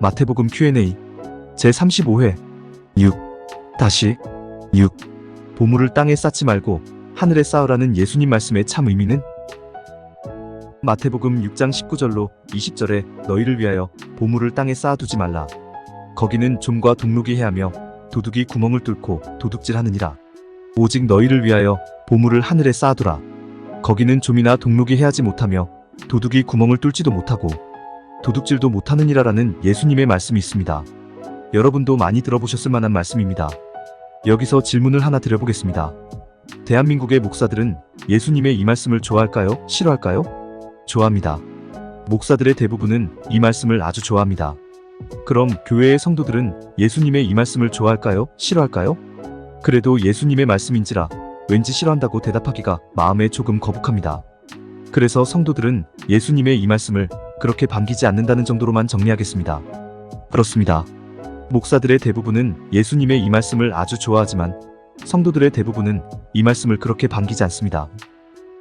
마태복음 Q&A 제35회 6 다시 6 보물을 땅에 쌓지 말고 하늘에 쌓으라는 예수님 말씀의 참 의미는? 마태복음 6장 19절로 20절에 너희를 위하여 보물을 땅에 쌓아두지 말라. 거기는 좀과 동록이 해하며 도둑이 구멍을 뚫고 도둑질하느니라. 오직 너희를 위하여 보물을 하늘에 쌓아두라. 거기는 좀이나 동록이 해하지 못하며 도둑이 구멍을 뚫지도 못하고 도둑질도 못하느니라라는 예수님의 말씀이 있습니다. 여러분도 많이 들어보셨을 만한 말씀입니다. 여기서 질문을 하나 드려보겠습니다. 대한민국의 목사들은 예수님의 이 말씀을 좋아할까요? 싫어할까요? 좋아합니다. 목사들의 대부분은 이 말씀을 아주 좋아합니다. 그럼 교회의 성도들은 예수님의 이 말씀을 좋아할까요? 싫어할까요? 그래도 예수님의 말씀인지라 왠지 싫어한다고 대답하기가 마음에 조금 거북합니다. 그래서 성도들은 예수님의 이 말씀을 그렇게 반기지 않는다는 정도로만 정리하겠습니다. 그렇습니다. 목사들의 대부분은 예수님의 이 말씀을 아주 좋아하지만 성도들의 대부분은 이 말씀을 그렇게 반기지 않습니다.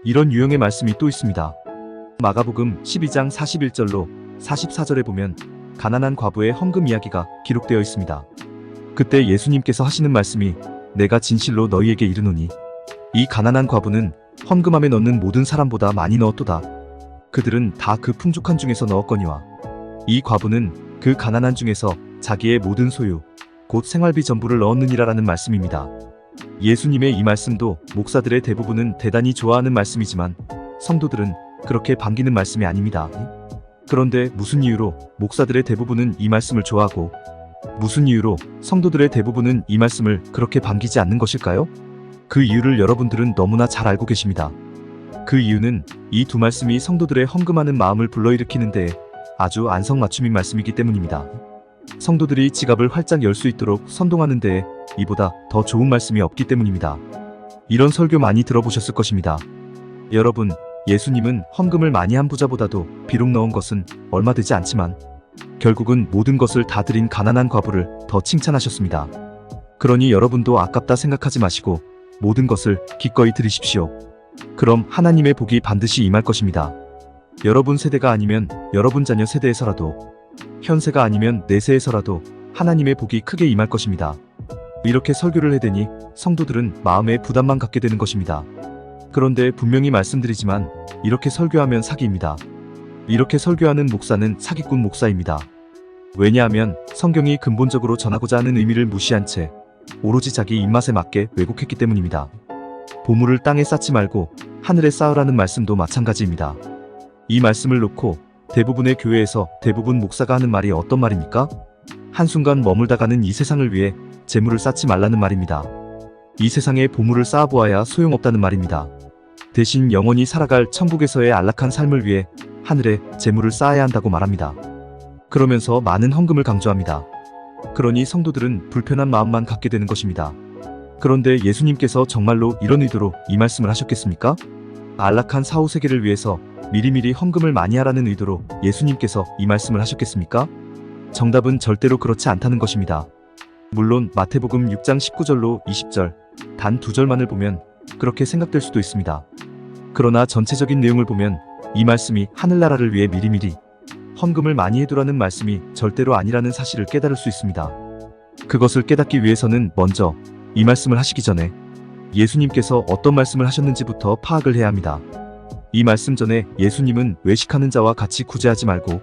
이런 유형의 말씀이 또 있습니다. 마가복음 12장 41절로 44절에 보면 가난한 과부의 헌금 이야기가 기록되어 있습니다. 그때 예수님께서 하시는 말씀이 내가 진실로 너희에게 이르노니 이 가난한 과부는 헌금함에 넣는 모든 사람보다 많이 넣었도다. 그들은 다 그 풍족한 중에서 넣었거니와 이 과부는 그 가난한 중에서 자기의 모든 소유 곧 생활비 전부를 넣었느니라라는 말씀입니다. 예수님의 이 말씀도 목사들의 대부분은 대단히 좋아하는 말씀이지만 성도들은 그렇게 반기는 말씀이 아닙니다. 그런데 무슨 이유로 목사들의 대부분은 이 말씀을 좋아하고 무슨 이유로 성도들의 대부분은 이 말씀을 그렇게 반기지 않는 것일까요? 그 이유를 여러분들은 너무나 잘 알고 계십니다. 그 이유는 이 두 말씀이 성도들의 헌금하는 마음을 불러일으키는데 아주 안성맞춤인 말씀이기 때문입니다. 성도들이 지갑을 활짝 열 수 있도록 선동하는 데에 이보다 더 좋은 말씀이 없기 때문입니다. 이런 설교 많이 들어보셨을 것입니다. 여러분, 예수님은 헌금을 많이 한 부자보다도 비록 넣은 것은 얼마 되지 않지만 결국은 모든 것을 다 드린 가난한 과부를 더 칭찬하셨습니다. 그러니 여러분도 아깝다 생각하지 마시고 모든 것을 기꺼이 드리십시오. 그럼 하나님의 복이 반드시 임할 것입니다. 여러분 세대가 아니면 여러분 자녀 세대에서라도 현세가 아니면 내세에서라도 하나님의 복이 크게 임할 것입니다. 이렇게 설교를 해대니 성도들은 마음에 부담만 갖게 되는 것입니다. 그런데 분명히 말씀드리지만 이렇게 설교하면 사기입니다. 이렇게 설교하는 목사는 사기꾼 목사입니다. 왜냐하면 성경이 근본적으로 전하고자 하는 의미를 무시한 채 오로지 자기 입맛에 맞게 왜곡했기 때문입니다. 보물을 땅에 쌓지 말고 하늘에 쌓으라는 말씀도 마찬가지입니다. 이 말씀을 놓고 대부분의 교회에서 대부분 목사가 하는 말이 어떤 말입니까? 한순간 머물다 가는 이 세상을 위해 재물을 쌓지 말라는 말입니다. 이 세상에 보물을 쌓아보아야 소용없다는 말입니다. 대신 영원히 살아갈 천국에서의 안락한 삶을 위해 하늘에 재물을 쌓아야 한다고 말합니다. 그러면서 많은 헌금을 강조합니다. 그러니 성도들은 불편한 마음만 갖게 되는 것입니다. 그런데 예수님께서 정말로 이런 의도로 이 말씀을 하셨겠습니까? 안락한 사후 세계를 위해서 미리미리 헌금을 많이 하라는 의도로 예수님께서 이 말씀을 하셨겠습니까? 정답은 절대로 그렇지 않다는 것입니다. 물론 마태복음 6장 19절로 20절 단 두 절만을 보면 그렇게 생각될 수도 있습니다. 그러나 전체적인 내용을 보면 이 말씀이 하늘나라를 위해 미리미리 헌금을 많이 해두라는 말씀이 절대로 아니라는 사실을 깨달을 수 있습니다. 그것을 깨닫기 위해서는 먼저 이 말씀을 하시기 전에 예수님께서 어떤 말씀을 하셨는지부터 파악을 해야 합니다. 이 말씀 전에 예수님은 외식하는 자와 같이 구제하지 말고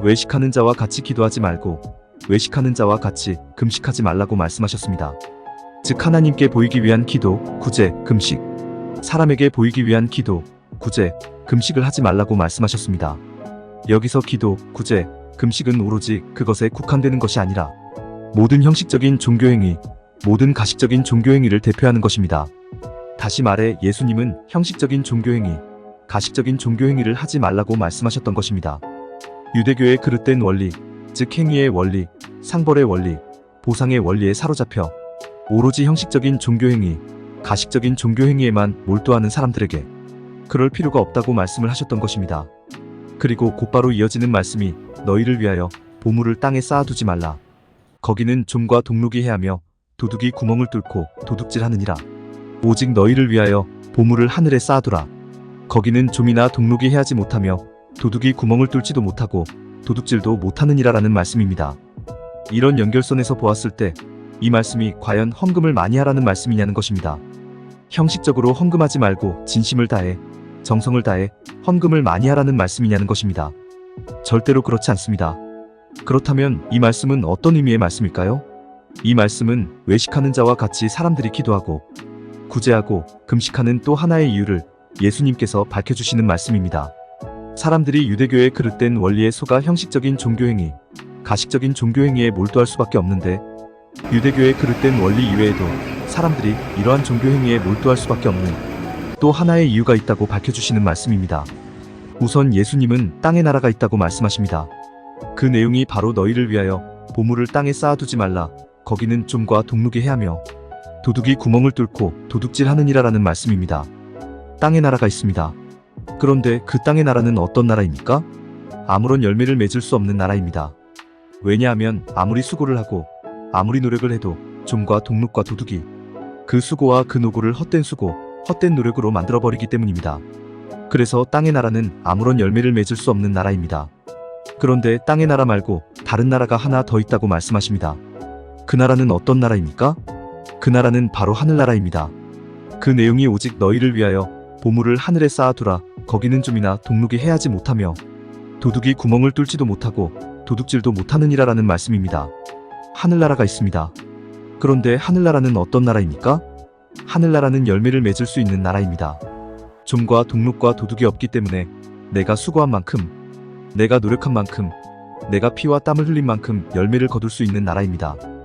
외식하는 자와 같이 기도하지 말고 외식하는 자와 같이 금식하지 말라고 말씀하셨습니다. 즉 하나님께 보이기 위한 기도, 구제, 금식 사람에게 보이기 위한 기도, 구제, 금식을 하지 말라고 말씀하셨습니다. 여기서 기도, 구제, 금식은 오로지 그것에 국한되는 것이 아니라 모든 형식적인 종교행위, 모든 가식적인 종교행위를 대표하는 것입니다. 다시 말해 예수님은 형식적인 종교행위, 가식적인 종교행위를 하지 말라고 말씀하셨던 것입니다. 유대교의 그릇된 원리, 즉 행위의 원리, 상벌의 원리, 보상의 원리에 사로잡혀 오로지 형식적인 종교행위, 가식적인 종교행위에만 몰두하는 사람들에게 그럴 필요가 없다고 말씀을 하셨던 것입니다. 그리고 곧바로 이어지는 말씀이 너희를 위하여 보물을 땅에 쌓아두지 말라. 거기는 좀과 동록이 해하며 도둑이 구멍을 뚫고 도둑질하느니라. 오직 너희를 위하여 보물을 하늘에 쌓아두라. 거기는 좀이나 동록이 해하지 못하며 도둑이 구멍을 뚫지도 못하고 도둑질도 못하느니라라는 말씀입니다. 이런 연결선에서 보았을 때 이 말씀이 과연 헌금을 많이 하라는 말씀이냐는 것입니다. 형식적으로 헌금하지 말고 진심을 다해 정성을 다해 헌금을 많이 하라는 말씀이냐는 것입니다. 절대로 그렇지 않습니다. 그렇다면 이 말씀은 어떤 의미의 말씀일까요? 이 말씀은 외식하는 자와 같이 사람들이 기도하고 구제하고 금식하는 또 하나의 이유를 예수님께서 밝혀주시는 말씀입니다. 사람들이 유대교의 그릇된 원리에 속아 형식적인 종교행위, 가식적인 종교행위에 몰두할 수밖에 없는데 유대교의 그릇된 원리 이외에도 사람들이 이러한 종교행위에 몰두할 수밖에 없는 또 하나의 이유가 있다고 밝혀주시는 말씀입니다. 우선 예수님은 땅의 나라가 있다고 말씀하십니다. 그 내용이 바로 너희를 위하여 보물을 땅에 쌓아두지 말라. 거기는 좀과 동룩이 해하며 도둑이 구멍을 뚫고 도둑질하느니라라는 말씀입니다. 땅의 나라가 있습니다. 그런데 그 땅의 나라는 어떤 나라입니까? 아무런 열매를 맺을 수 없는 나라입니다. 왜냐하면 아무리 수고를 하고 아무리 노력을 해도 좀과 동룩과 도둑이 그 수고와 그 노고를 헛된 수고, 헛된 노력으로 만들어버리기 때문입니다. 그래서 땅의 나라는 아무런 열매를 맺을 수 없는 나라입니다. 그런데 땅의 나라 말고 다른 나라가 하나 더 있다고 말씀하십니다. 그 나라는 어떤 나라입니까? 그 나라는 바로 하늘나라입니다. 그 내용이 오직 너희를 위하여 보물을 하늘에 쌓아두라. 거기는 좀이나 동룩이 해하지 못하며 도둑이 구멍을 뚫지도 못하고 도둑질도 못하느니라라는 말씀입니다. 하늘나라가 있습니다. 그런데 하늘나라는 어떤 나라입니까? 하늘나라는 열매를 맺을 수 있는 나라입니다. 좀과 동룩과 도둑이 없기 때문에 내가 수고한 만큼, 내가 노력한 만큼, 내가 피와 땀을 흘린 만큼 열매를 거둘 수 있는 나라입니다.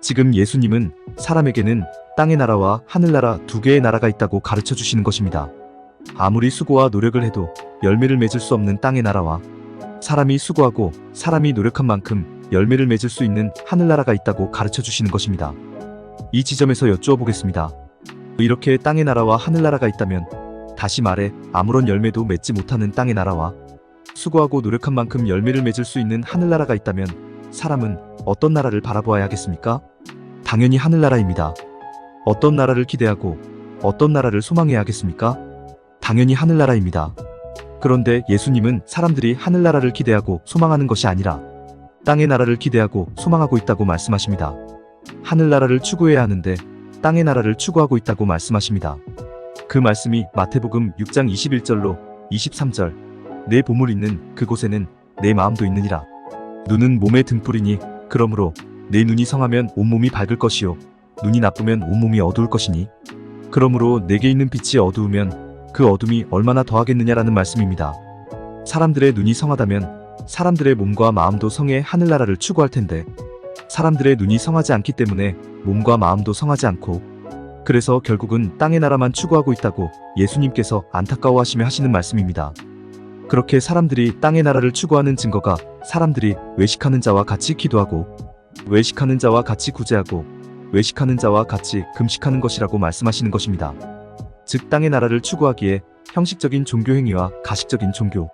지금 예수님은 사람에게는 땅의 나라와 하늘나라 두 개의 나라가 있다고 가르쳐 주시는 것입니다. 아무리 수고와 노력을 해도 열매를 맺을 수 없는 땅의 나라와 사람이 수고하고 사람이 노력한 만큼 열매를 맺을 수 있는 하늘나라가 있다고 가르쳐 주시는 것입니다. 이 지점에서 여쭈어 보겠습니다. 이렇게 땅의 나라와 하늘나라가 있다면 다시 말해 아무런 열매도 맺지 못하는 땅의 나라와 수고하고 노력한 만큼 열매를 맺을 수 있는 하늘나라가 있다면 사람은 어떤 나라를 바라보아야 하겠습니까? 당연히 하늘나라입니다. 어떤 나라를 기대하고 어떤 나라를 소망해야 하겠습니까? 당연히 하늘나라입니다. 그런데 예수님은 사람들이 하늘나라를 기대하고 소망하는 것이 아니라 땅의 나라를 기대하고 소망하고 있다고 말씀하십니다. 하늘나라를 추구해야 하는데 땅의 나라를 추구하고 있다고 말씀하십니다. 그 말씀이 마태복음 6장 21절로 23절 내 보물 있는 그곳에는 내 마음도 있느니라. 눈은 몸의 등불이니 그러므로 내 눈이 성하면 온몸이 밝을 것이요 눈이 나쁘면 온몸이 어두울 것이니 그러므로 내게 있는 빛이 어두우면 그 어둠이 얼마나 더하겠느냐라는 말씀입니다. 사람들의 눈이 성하다면 사람들의 몸과 마음도 성해 하늘나라를 추구할 텐데 사람들의 눈이 성하지 않기 때문에 몸과 마음도 성하지 않고 그래서 결국은 땅의 나라만 추구하고 있다고 예수님께서 안타까워하시며 하시는 말씀입니다. 그렇게 사람들이 땅의 나라를 추구하는 증거가 사람들이 외식하는 자와 같이 기도하고 외식하는 자와 같이 구제하고 외식하는 자와 같이 금식하는 것이라고 말씀하시는 것입니다. 즉 땅의 나라를 추구하기에 형식적인 종교 행위와 가식적인 종교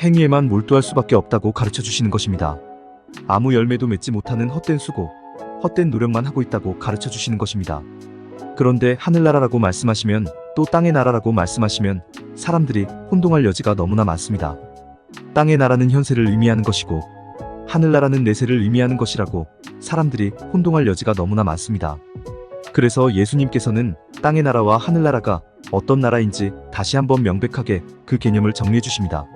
행위에만 몰두할 수밖에 없다고 가르쳐 주시는 것입니다. 아무 열매도 맺지 못하는 헛된 수고, 헛된 노력만 하고 있다고 가르쳐 주시는 것입니다. 그런데 하늘나라라고 말씀하시면 또 땅의 나라라고 말씀하시면 사람들이 혼동할 여지가 너무나 많습니다. 땅의 나라는 현세를 의미하는 것이고 하늘나라는 내세를 의미하는 것이라고 사람들이 혼동할 여지가 너무나 많습니다. 그래서 예수님께서는 땅의 나라와 하늘나라가 어떤 나라인지 다시 한번 명백하게 그 개념을 정리해 주십니다.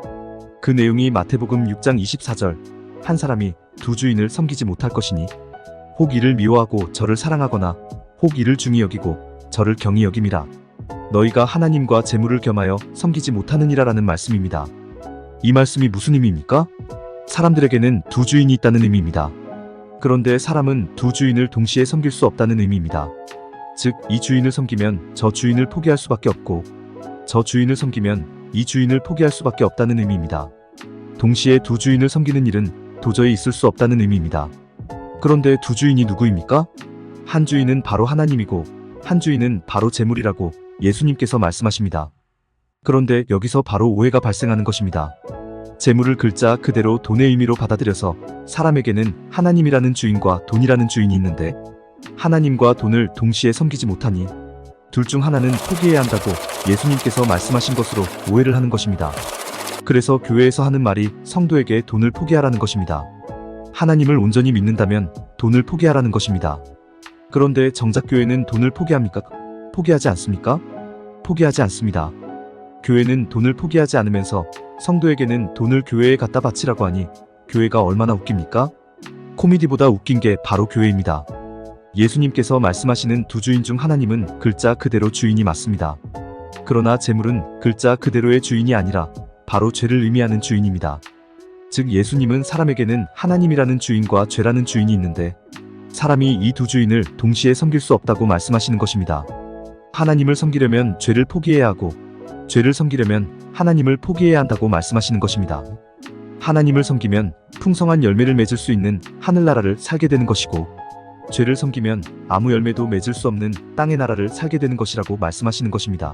그 내용이 마태복음 6장 24절 한 사람이 두 주인을 섬기지 못할 것이니 혹 이를 미워하고 저를 사랑하거나 혹 이를 중히 여기고 저를 경히 여김이라 너희가 하나님과 재물을 겸하여 섬기지 못하느니라라는 말씀입니다. 이 말씀이 무슨 의미입니까? 사람들에게는 두 주인이 있다는 의미입니다. 그런데 사람은 두 주인을 동시에 섬길 수 없다는 의미입니다. 즉, 이 주인을 섬기면 저 주인을 포기할 수밖에 없고, 저 주인을 섬기면 이 주인을 포기할 수밖에 없다는 의미입니다. 동시에 두 주인을 섬기는 일은 도저히 있을 수 없다는 의미입니다. 그런데 두 주인이 누구입니까? 한 주인은 바로 하나님이고, 한 주인은 바로 재물이라고 예수님께서 말씀하십니다. 그런데 여기서 바로 오해가 발생하는 것입니다. 재물을 글자 그대로 돈의 의미로 받아들여서 사람에게는 하나님이라는 주인과 돈이라는 주인이 있는데 하나님과 돈을 동시에 섬기지 못하니 둘 중 하나는 포기해야 한다고 예수님께서 말씀하신 것으로 오해를 하는 것입니다. 그래서 교회에서 하는 말이 성도에게 돈을 포기하라는 것입니다. 하나님을 온전히 믿는다면 돈을 포기하라는 것입니다. 그런데 정작 교회는 돈을 포기합니까? 포기하지 않습니까? 포기하지 않습니다. 교회는 돈을 포기하지 않으면서 성도에게는 돈을 교회에 갖다 바치라고 하니 교회가 얼마나 웃깁니까? 코미디보다 웃긴 게 바로 교회입니다. 예수님께서 말씀하시는 두 주인 중 하나님은 글자 그대로 주인이 맞습니다. 그러나 재물은 글자 그대로의 주인이 아니라 바로 죄를 의미하는 주인입니다. 즉 예수님은 사람에게는 하나님이라는 주인과 죄라는 주인이 있는데 사람이 이 두 주인을 동시에 섬길 수 없다고 말씀하시는 것입니다. 하나님을 섬기려면 죄를 포기해야 하고 죄를 섬기려면 하나님을 포기해야 한다고 말씀하시는 것입니다. 하나님을 섬기면 풍성한 열매를 맺을 수 있는 하늘나라를 살게 되는 것이고 죄를 섬기면 아무 열매도 맺을 수 없는 땅의 나라를 살게 되는 것이라고 말씀하시는 것입니다.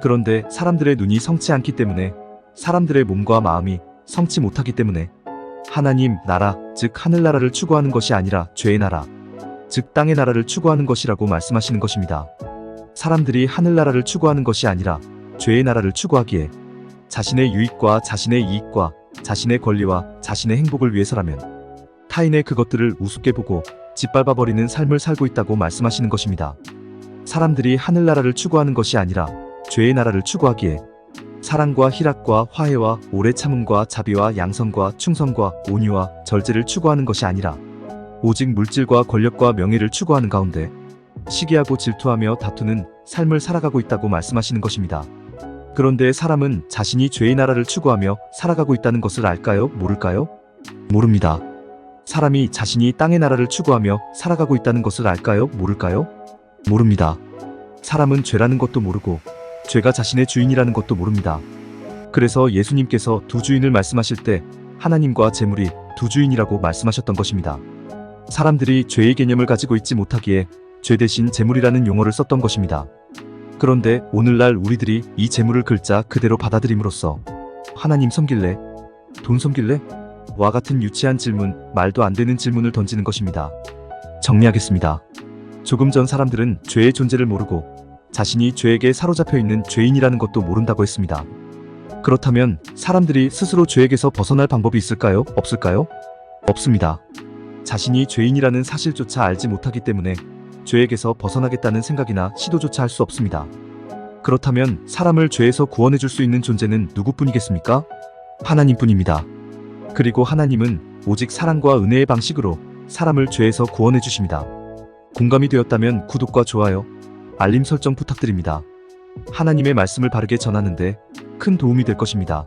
그런데 사람들의 눈이 성치 않기 때문에 사람들의 몸과 마음이 성치 못하기 때문에 하나님 나라, 즉 하늘나라를 추구하는 것이 아니라 죄의 나라, 즉 땅의 나라를 추구하는 것이라고 말씀하시는 것입니다. 사람들이 하늘나라를 추구하는 것이 아니라 죄의 나라를 추구하기에 자신의 유익과 자신의 이익과 자신의 권리와 자신의 행복을 위해서라면 타인의 그것들을 우습게 보고 짓밟아버리는 삶을 살고 있다고 말씀하시는 것입니다. 사람들이 하늘나라를 추구하는 것이 아니라 죄의 나라를 추구하기에 사랑과 희락과 화해와 오래 참음과 자비와 양성과 충성과 온유와 절제를 추구하는 것이 아니라 오직 물질과 권력과 명예를 추구하는 가운데 시기하고 질투하며 다투는 삶을 살아가고 있다고 말씀하시는 것입니다. 그런데 사람은 자신이 죄의 나라를 추구하며 살아가고 있다는 것을 알까요? 모를까요? 모릅니다. 사람이 자신이 땅의 나라를 추구하며 살아가고 있다는 것을 알까요? 모를까요? 모릅니다. 사람은 죄라는 것도 모르고 죄가 자신의 주인이라는 것도 모릅니다. 그래서 예수님께서 두 주인을 말씀하실 때 하나님과 재물이 두 주인이라고 말씀하셨던 것입니다. 사람들이 죄의 개념을 가지고 있지 못하기에 죄 대신 재물이라는 용어를 썼던 것입니다. 그런데 오늘날 우리들이 이 재물을 글자 그대로 받아들임으로써 하나님 섬길래? 돈 섬길래? 와 같은 유치한 질문, 말도 안 되는 질문을 던지는 것입니다. 정리하겠습니다. 조금 전 사람들은 죄의 존재를 모르고 자신이 죄에게 사로잡혀 있는 죄인이라는 것도 모른다고 했습니다. 그렇다면 사람들이 스스로 죄에게서 벗어날 방법이 있을까요? 없을까요? 없습니다. 자신이 죄인이라는 사실조차 알지 못하기 때문에 죄에게서 벗어나겠다는 생각이나 시도조차 할 수 없습니다. 그렇다면 사람을 죄에서 구원해 줄 수 있는 존재는 누구뿐이겠습니까? 하나님뿐입니다. 그리고 하나님은 오직 사랑과 은혜의 방식으로 사람을 죄에서 구원해 주십니다. 공감이 되었다면 구독과 좋아요, 알림 설정 부탁드립니다. 하나님의 말씀을 바르게 전하는데 큰 도움이 될 것입니다.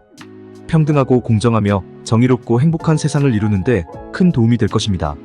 평등하고 공정하며 정의롭고 행복한 세상을 이루는데 큰 도움이 될 것입니다.